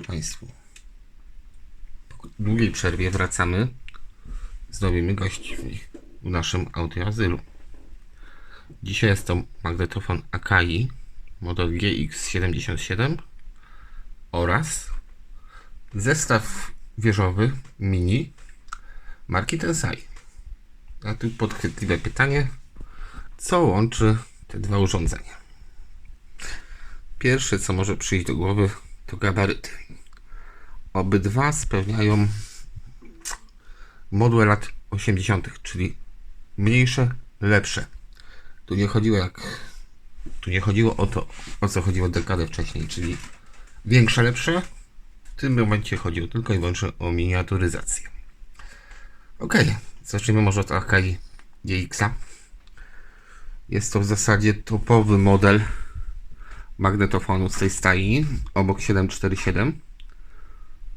Wieczór Państwu. Po długiej przerwie wracamy z nowymi w naszym audioazylu. Dzisiaj jest to magnetofon Akai model GX77 oraz zestaw wieżowy mini marki Tensai. A tu podchwytliwe pytanie, co łączy te dwa urządzenia? Pierwsze, co może przyjść do głowy, to gabaryty. Obydwa spełniają modłę lat 80., czyli mniejsze, lepsze. Tu nie chodziło jak. Tu nie chodziło o to, o co chodziło dekadę wcześniej, czyli większe, lepsze. W tym momencie chodziło tylko i wyłącznie o miniaturyzację. Ok, zacznijmy może od Akai GX-a. Jest to w zasadzie topowy model magnetofonu z tej stai obok 747.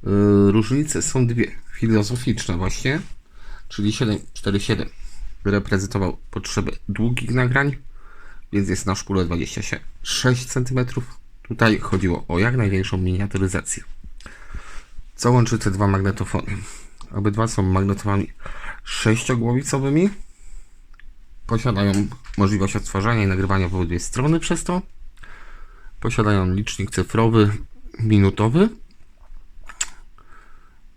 Yy, Różnice są dwie. Filozoficzne właśnie, czyli 747 reprezentował potrzebę długich nagrań, więc jest na szpule 26 cm. Tutaj chodziło o jak największą miniaturyzację. Co łączy te dwa magnetofony? Obydwa są magnetofonami sześciogłowicowymi. Posiadają możliwość odtwarzania i nagrywania w obydwie strony przez to. Posiadają licznik cyfrowy, minutowy.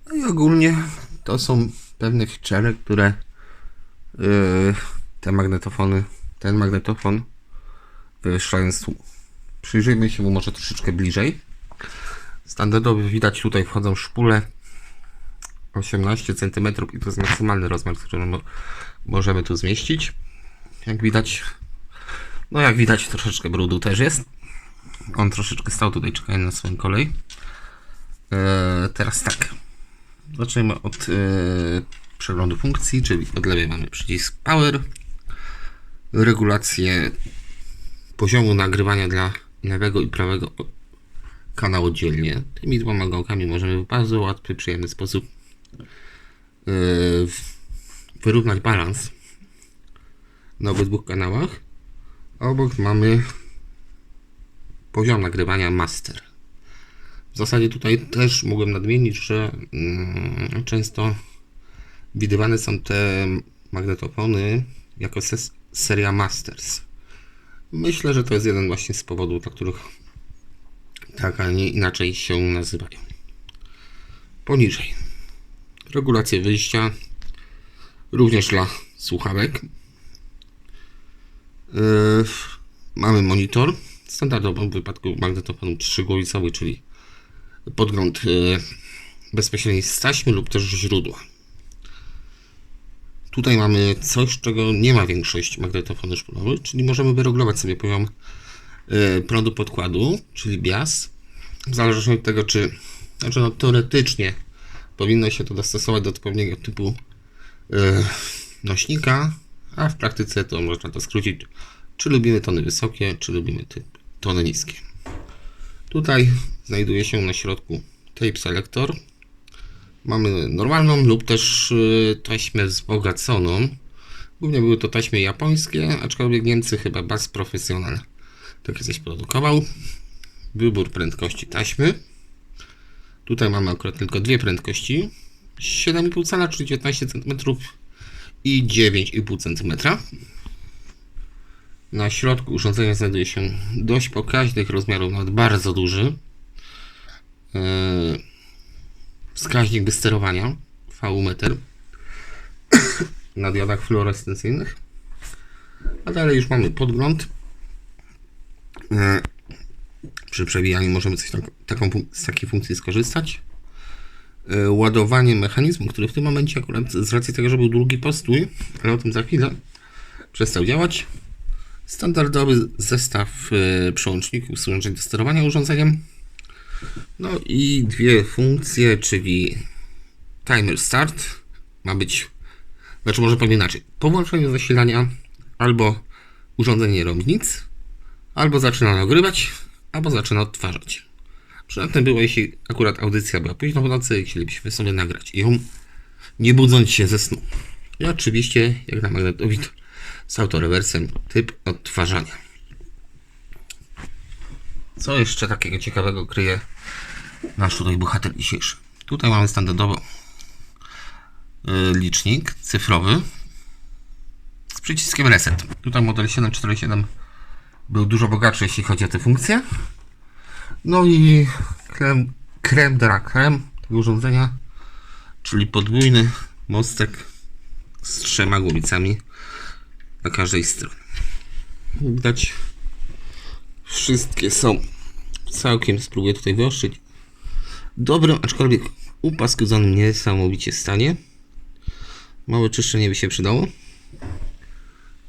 No i ogólnie to są pewne feature, które yy, te magnetofony, ten magnetofon wywyższają tłumu. Przyjrzyjmy się mu może troszeczkę bliżej. Standardowo widać tutaj wchodzą szpule 18 cm i to jest maksymalny rozmiar, który mo- możemy tu zmieścić. Jak widać, no jak widać troszeczkę brudu też jest. On troszeczkę stał tutaj czekając na swoją kolej. Eee, teraz tak. Zaczniemy od e, przeglądu funkcji, czyli od lewej mamy przycisk Power. Regulację poziomu nagrywania dla lewego i prawego kanału oddzielnie. Tymi dwoma gałkami możemy w bardzo łatwy, przyjemny sposób e, wyrównać balans na obydwu kanałach. Obok mamy poziom nagrywania master. W zasadzie tutaj też mogłem nadmienić, że mm, często widywane są te magnetofony jako ses- seria masters. Myślę, że to jest jeden właśnie z powodów, dla których tak, a nie inaczej się nazywają. Poniżej. Regulacje wyjścia, również dla słuchawek. Yy, mamy monitor. Standardowo w wypadku magnetofonu trzygłowicowy, czyli podgląd yy, bezpośredni z taśmy lub też źródła. Tutaj mamy coś, czego nie ma większość magnetofonów szpulowych, czyli możemy wyregulować sobie poziom yy, prądu podkładu, czyli bias, w zależności od tego, czy, znaczy no, teoretycznie powinno się to dostosować do odpowiedniego typu yy, nośnika, a w praktyce to można to skrócić, czy lubimy tony wysokie, czy lubimy typ, tony niskie. Tutaj znajduje się na środku tape selector. Mamy normalną lub też y, taśmę wzbogaconą. Głównie były to taśmy japońskie, aczkolwiek Niemcy chyba Bass Professional takie coś produkował. Wybór prędkości taśmy. Tutaj mamy akurat tylko dwie prędkości. 7,5 cala, czyli 19 cm i 9,5 cm. Na środku urządzenia znajduje się dość pokaźnych rozmiarów, nawet bardzo duży yy, wskaźnik do sterowania V-meter na diodach fluorescencyjnych. A dalej już mamy podgląd. Yy, przy przewijaniu możemy coś tak, taką, z takiej funkcji skorzystać. Yy, ładowanie mechanizmu, który w tym momencie akurat z racji tego, że był długi postój, ale o tym za chwilę, przestał działać. Standardowy zestaw e, przełączników służących do sterowania urządzeniem. No i dwie funkcje, czyli timer start ma być, znaczy może powiem inaczej, po włączeniu zasilania albo urządzenie nie robi nic, albo zaczyna nagrywać, albo zaczyna odtwarzać. Przydatne było, jeśli akurat audycja była późno w nocy i chcielibyśmy sobie nagrać ją, nie budząc się ze snu. I oczywiście, jak na magnetowid, z autorewersem typ odtwarzania. Co jeszcze takiego ciekawego kryje nasz tutaj bohater dzisiejszy. Tutaj mamy standardowo y, licznik cyfrowy z przyciskiem reset. Tutaj model 747 był dużo bogatszy, jeśli chodzi o te funkcje. No i krem, krem de la creme tego urządzenia, czyli podwójny mostek z trzema głowicami na każdej stronie. Widać, wszystkie są całkiem, spróbuję tutaj wyostrzyć, dobrym, aczkolwiek upaskudzonym niesamowicie stanie. Małe czyszczenie by się przydało.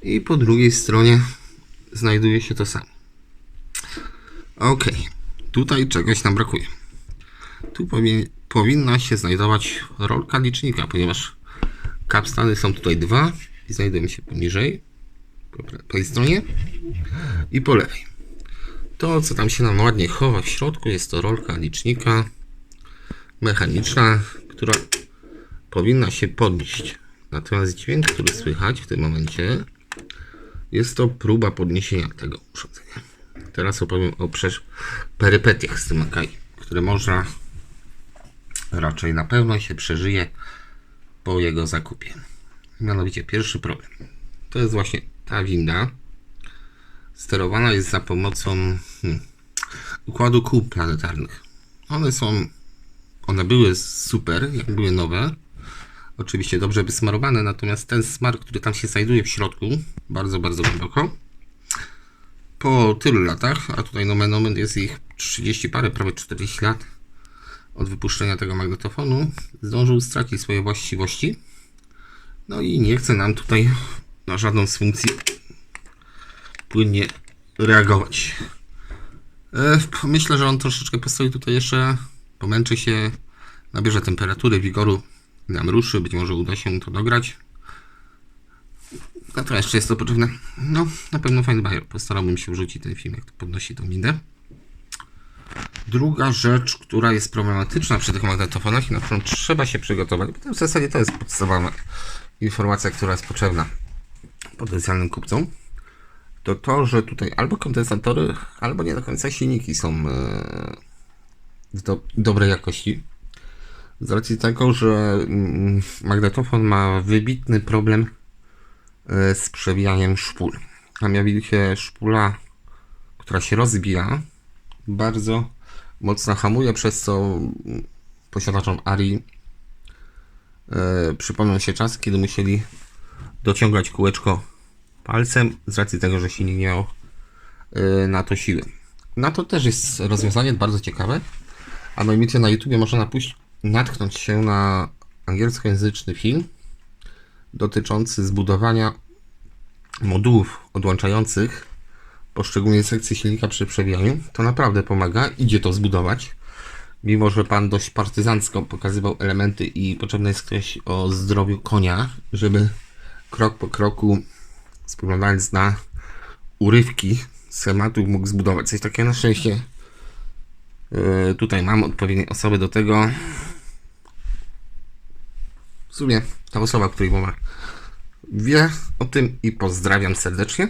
I po drugiej stronie znajduje się to samo. Ok, tutaj czegoś nam brakuje. Tu powi- powinna się znajdować rolka licznika, ponieważ kapstany są tutaj dwa i znajdują się poniżej, po tej stronie i po lewej. To, co tam się nam ładnie chowa w środku, jest to rolka licznika mechaniczna, która powinna się podnieść. Natomiast dźwięk, który słychać w tym momencie, jest to próba podniesienia tego urządzenia. Teraz opowiem o perypetiach z tym Akai, które można raczej na pewno się przeżyje po jego zakupie. Mianowicie pierwszy problem. To jest właśnie ta winda. Sterowana jest za pomocą hmm, układu kół planetarnych. One są, one były super, jak były nowe. Oczywiście dobrze wysmarowane, natomiast ten smar, który tam się znajduje w środku, bardzo, bardzo głęboko, po tylu latach, a tutaj nomen omen jest ich 30 parę, prawie 40 lat od wypuszczenia tego magnetofonu, zdążył stracić swoje właściwości. No i nie chce nam tutaj na żadną z funkcji płynnie reagować. E, myślę, że on troszeczkę postoi tutaj jeszcze, pomęczy się, nabierze temperatury, wigoru, nam ruszy, być może uda się mu to dograć. Natomiast jeszcze jest to potrzebne. No, na pewno fajny bajer. Postarałbym się wrzucić ten film, jak to podnosi tą windę. Druga rzecz, która jest problematyczna przy tych magnetofonach i na którą trzeba się przygotować, bo to w zasadzie to jest podstawowa informacja, która jest potrzebna potencjalnym kupcom, to to, że tutaj albo kondensatory, albo nie do końca silniki są e, do, dobrej jakości. Z racji tego, że mm, magnetofon ma wybitny problem e, z przewijaniem szpul. A mianowicie szpula, która się rozbija, bardzo mocno hamuje, przez co posiadaczom Ari e, przypomną się czas, kiedy musieli dociągać kółeczko palcem z racji tego, że silnik nie miał e, na to siły. Na to też jest rozwiązanie bardzo ciekawe, a mianowicie na YouTubie można napuść, natknąć się na angielskojęzyczny film dotyczący zbudowania modułów odłączających poszczególne sekcje silnika przy przewijaniu. To naprawdę pomaga, idzie to zbudować. Mimo, że pan dość partyzancko pokazywał elementy i potrzebny jest ktoś o zdrowiu konia, żeby krok po kroku, spoglądając na urywki schematów, mógł zbudować coś takiego. Na szczęście yy, tutaj mam odpowiednie osoby do tego. W sumie ta osoba, której mowa, wie o tym i pozdrawiam serdecznie.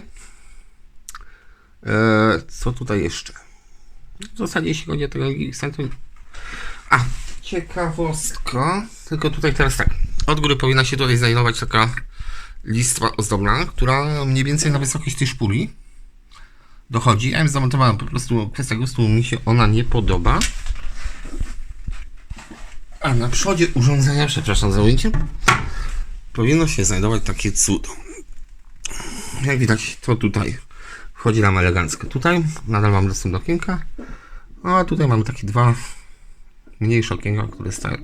Eee, co tutaj jeszcze? W zasadzie jeśli chodzi o tego Xentu... A, ciekawostka. Tylko tutaj teraz tak. Od góry powinna się tutaj znajdować taka listwa ozdobna, która mniej więcej na wysokość tej szpuli dochodzi. Ja ją zamontowałem po prostu kwestia gustu, mi się ona nie podoba. A na przodzie urządzenia, przepraszam za ujęcie, powinno się znajdować takie cudo. Jak widać, to tutaj wchodzi nam elegancko. Tutaj nadal mam dostęp do okienka, a tutaj mamy takie dwa mniejsze okienka, które, sta-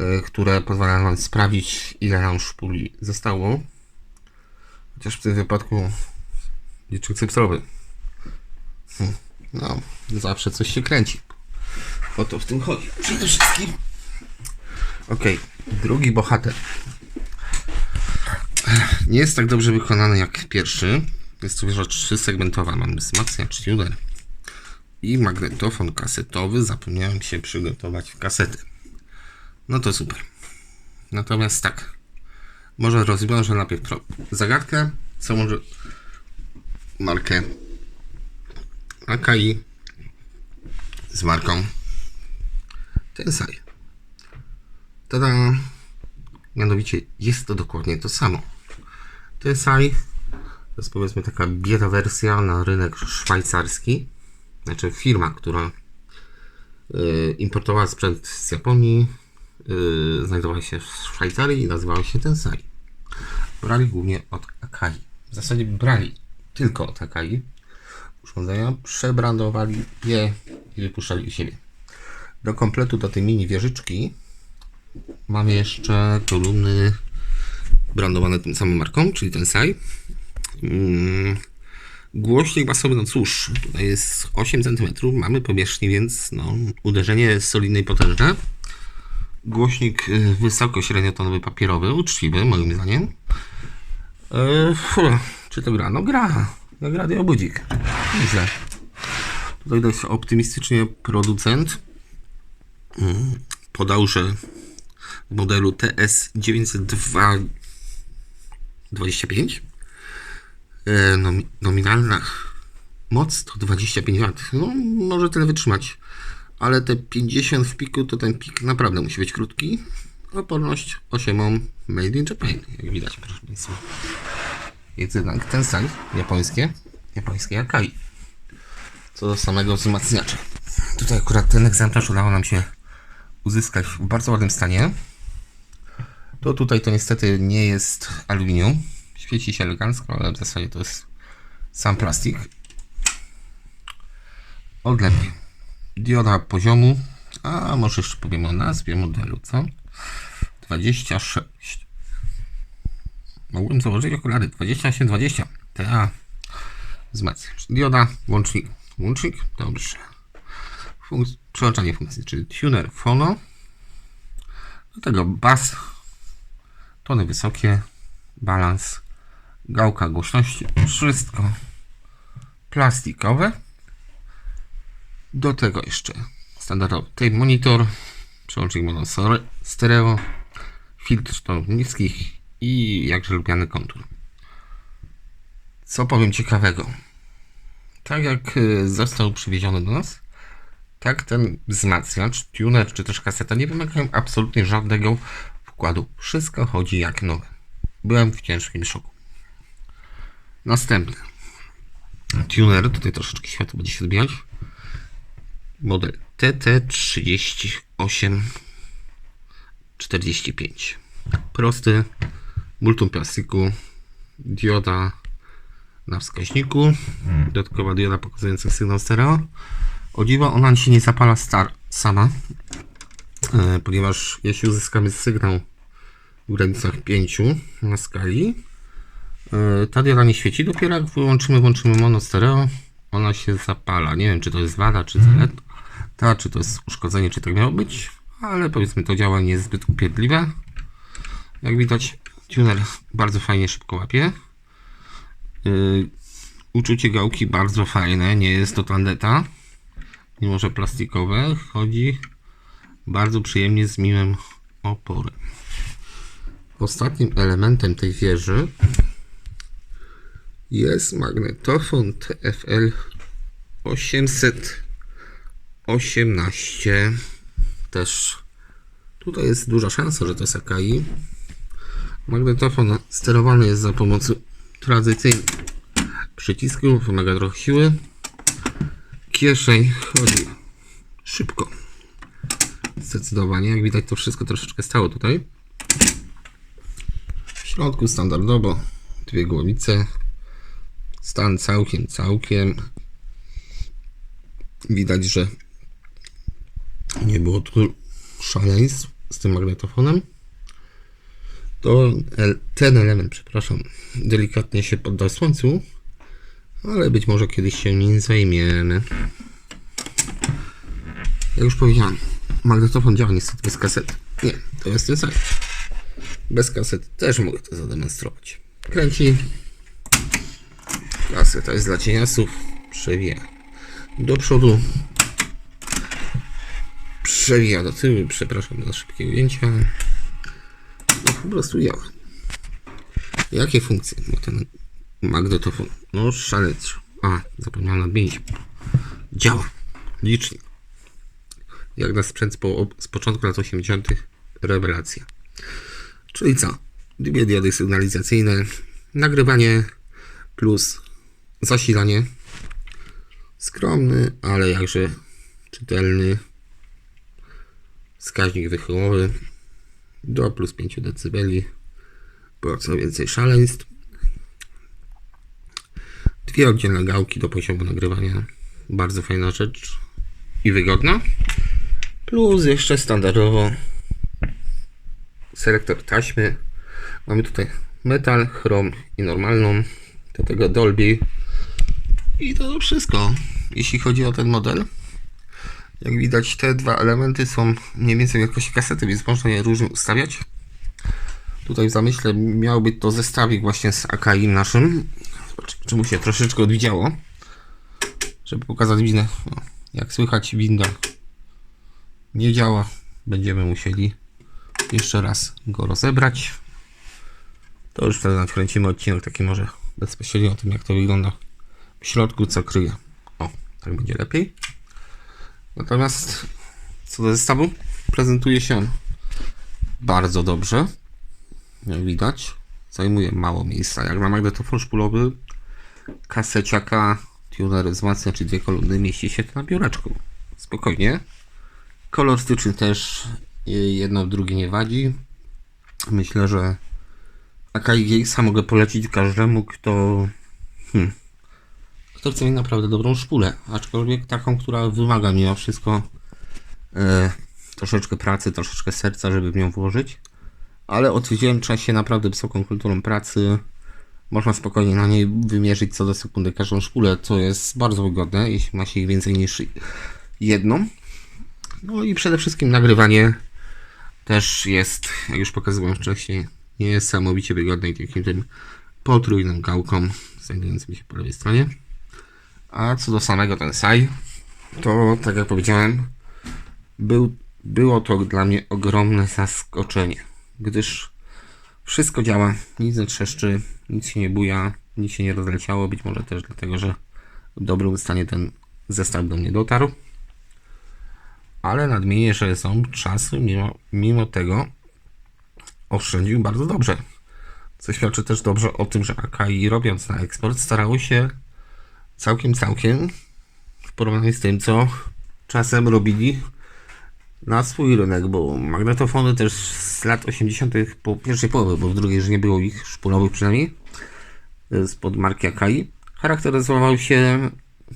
y, które pozwalają nam sprawdzić, ile nam szpuli zostało. Chociaż w tym wypadku licznik cyfrowy. Hmm. No, zawsze coś się kręci. O to w tym chodzi. Przede wszystkim. Okej, drugi bohater. Nie jest tak dobrze wykonany jak pierwszy. Jest to wieża trzysegmentowa. Mamy wzmacniacz tuner i magnetofon kasetowy. Zapomniałem się przygotować w kasety. No to super. Natomiast tak. Może rozwiążę najpierw zagadkę, co może markę Akai z marką Tensai. Tada! Mianowicie jest to dokładnie to samo. Tensai to jest powiedzmy taka bieda wersja na rynek szwajcarski. Znaczy firma, która y, importowała sprzęt z Japonii, y, znajdowała się w Szwajcarii i nazywała się Tensai. Brali głównie od Akai. W zasadzie brali tylko od Akai urządzenia, przebrandowali je i wypuszczali u siebie. Do kompletu do tej mini wieżyczki mamy jeszcze kolumny brandowane tym samą marką, czyli Tensai. Mm, Głośnik basowy, no cóż, tutaj jest 8 cm, mamy powierzchni, więc no, uderzenie jest solidne i potężne. Głośnik y, wysoko średniotonowy papierowy, uczciwy moim zdaniem. Fu, czy to gra? No gra. Jak radiobudzik. Nieźle. Tutaj dość optymistycznie producent mm, podał, że w modelu TS902 25 e, nomi- nominalna moc to 25 W. No, może tyle wytrzymać. Ale te 50 w piku, to ten pik naprawdę musi być krótki. Oporność 8 ohm made in Japan, jak widać, proszę Państwa. Jest jednak ten sal japońskie, japońskie Akai. Co do samego wzmacniacza. Tutaj akurat ten egzemplarz udało nam się uzyskać w bardzo ładnym stanie. To tutaj to niestety nie jest aluminium. Świeci się elegancko, ale w zasadzie to jest sam plastik. Odlew dioda poziomu, a może jeszcze powiemy o nazwie modelu, co? 26. Mogłem założyć okulary 2820. TA. Wzmacniacz. Dioda, łącznik. Łącznik? Dobrze. Funkc- przełączanie funkcji, czyli tuner phono. Do tego bas, tony wysokie, balans, gałka głośności, wszystko plastikowe. Do tego jeszcze standardowy tape monitor, przełącznik mono stereo, filtr tonów niskich i jakże lubiany kontur. Co powiem ciekawego? Tak jak y, został przywieziony do nas, tak ten wzmacniacz, tuner czy też kaseta nie wymagają absolutnie żadnego wkładu. Wszystko chodzi jak nowe. Byłem w ciężkim szoku. Następny. Tuner, tutaj troszeczkę światło będzie się odbijać. Model TT3845. Prosty, multum plastiku, dioda na wskaźniku, dodatkowa dioda pokazująca sygnał stereo. O dziwo, ona się nie zapala star sama, e, ponieważ jeśli uzyskamy sygnał w granicach 5 na skali, ta dioda nie świeci. Dopiero jak wyłączymy, włączymy mono stereo, ona się zapala. Nie wiem, czy to jest wada, czy zaleta, czy to jest uszkodzenie, czy tak miało być, ale powiedzmy to działanie jest zbyt upierdliwe. Jak widać, tuner bardzo fajnie szybko łapie. Yy, uczucie gałki bardzo fajne, nie jest to tandeta. Mimo, że plastikowe, chodzi bardzo przyjemnie z miłym oporem. Ostatnim elementem tej wieży jest magnetofon TFL 818. Też tutaj jest duża szansa, że to jest Akai. Magnetofon sterowany jest za pomocą tradycyjnych przycisków, wymaga trochę siły. Kieszeń chodzi szybko. Zdecydowanie. Jak widać, to wszystko troszeczkę stało tutaj. W środku standardowo dwie głowice. Stan całkiem, całkiem. Widać, że nie było tu szaleństw z tym magnetofonem. To ten element, przepraszam, delikatnie się poddał słońcu, ale być może kiedyś się nim zajmiemy. Jak już powiedziałem, magnetofon działa niestety bez kasety. Nie, to jest ten sam. Bez kasety też mogę to zademonstrować. Kręci. Kaseta jest dla cieniasów. Przewija do przodu. Przewija do tyłu. Przepraszam za szybkie ujęcia. No po prostu działa. Jakie funkcje ma ten magnetofon? No szalec. A, zapomniałem nadmienić. Działa. Licznie. Jak na sprzęt po, z początku lat 80. rewelacja. Czyli co? Dwie diody sygnalizacyjne, nagrywanie plus zasilanie. Skromny, ale jakże czytelny wskaźnik wychyłowy do plus 5 dB. Było co więcej szaleństw. Dwie oddzielne gałki do poziomu nagrywania. Bardzo fajna rzecz i wygodna. Plus jeszcze standardowo selektor taśmy. Mamy tutaj metal, chrom i normalną. Do tego Dolby. I to wszystko, jeśli chodzi o ten model. Jak widać, te dwa elementy są mniej więcej wielkości kasety, więc można je różnie ustawiać. Tutaj w zamyśle miał być to zestawik właśnie z AKI naszym. Czy mu się troszeczkę odwidziało. Żeby pokazać winę. Jak słychać, winda nie działa. Będziemy musieli jeszcze raz go rozebrać. To już wtedy nakręcimy odcinek taki może bezpośrednio o tym, jak to wygląda w środku, co kryje. O, tak będzie lepiej. Natomiast co do zestawu, prezentuje się bardzo dobrze. Jak widać, zajmuje mało miejsca. Jak na magnetofon szpulowy, kaseciaka, tuner wzmacniacz czy dwie kolumny mieści się na biureczku. Spokojnie. Kolor styczny też jedno w drugie nie wadzi. Myślę, że Gigsa mogę polecić każdemu, kto hmm, chce mieć naprawdę dobrą szpulę, aczkolwiek taką, która wymaga mimo wszystko e, troszeczkę pracy, troszeczkę serca, żeby w nią włożyć, ale odwdzięcza się naprawdę wysoką kulturą pracy. Można spokojnie na niej wymierzyć co do sekundy każdą szpulę, co jest bardzo wygodne, jeśli ma się ich więcej niż jedną. No i przede wszystkim nagrywanie też jest, jak już pokazywałem wcześniej, niesamowicie wygodne dzięki tym potrójnym gałkom znajdującym się po lewej stronie. A co do samego ten SAI, to tak jak powiedziałem, był, było to dla mnie ogromne zaskoczenie, gdyż wszystko działa, nic nie trzeszczy, nic się nie buja, nic się nie rozleciało, być może też dlatego, że w dobrym stanie ten zestaw do mnie dotarł. Ale nadmienię, że są czasy, mimo, mimo tego oszczędził bardzo dobrze. Co świadczy też dobrze o tym, że Akai robiąc na eksport starało się całkiem, całkiem w porównaniu z tym, co czasem robili na swój rynek, bo magnetofony też z lat 80. po pierwszej połowy, bo w drugiej już nie było ich szpulowych przynajmniej, spod marki Akai, charakteryzował się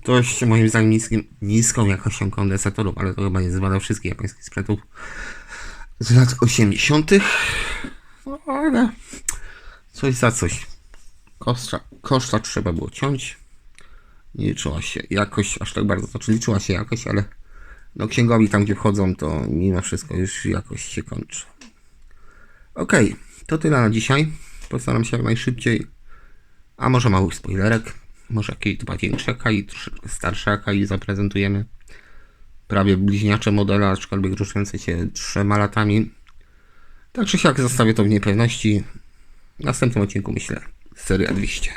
dość moim zdaniem niskim, niską jakością kondensatorów, ale to chyba nie zbadał wszystkich japońskich sprzętów z lat 80. No ale coś za coś. Koszta, koszta trzeba było ciąć nie liczyła się jakość aż tak bardzo, znaczy liczyła się jakość, ale no księgowi tam gdzie wchodzą, to mimo wszystko już jakość się kończy. Ok, to tyle na dzisiaj. Postaram się jak najszybciej, a może mały spoilerek, może jakieś dwa większe i troszeczkę i zaprezentujemy. Prawie bliźniacze modele, aczkolwiek różniące się trzema latami. Tak czy siak zostawię to w niepewności. W następnym odcinku myślę seria 200.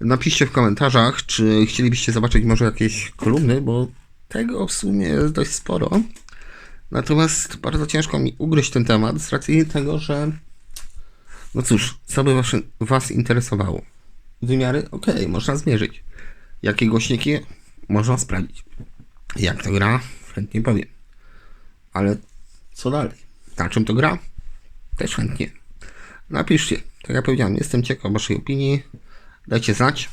Napiszcie w komentarzach, czy chcielibyście zobaczyć może jakieś kolumny, bo tego w sumie jest dość sporo. Natomiast bardzo ciężko mi ugryźć ten temat z racji tego, że no cóż, co by was, was interesowało? Wymiary? Ok, można zmierzyć. Jakie głośniki? Można sprawdzić. Jak to gra? Chętnie powiem. Ale co dalej? Na czym to gra? Też chętnie. Napiszcie. Tak jak powiedziałem, jestem ciekaw waszej opinii. Dajcie znać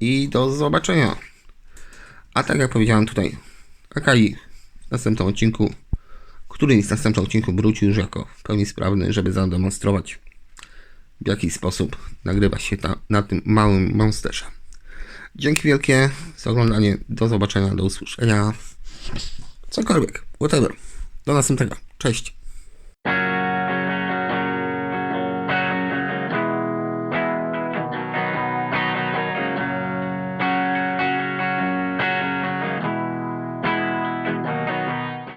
i do zobaczenia. A tak jak powiedziałem tutaj, Akai w następnym odcinku, który z następnym odcinku wrócił już jako w pełni sprawny, żeby zademonstrować w jaki sposób nagrywa się ta, na tym małym monsterze. Dzięki wielkie za oglądanie. Do zobaczenia, do usłyszenia. Cokolwiek, whatever. Do następnego. Cześć.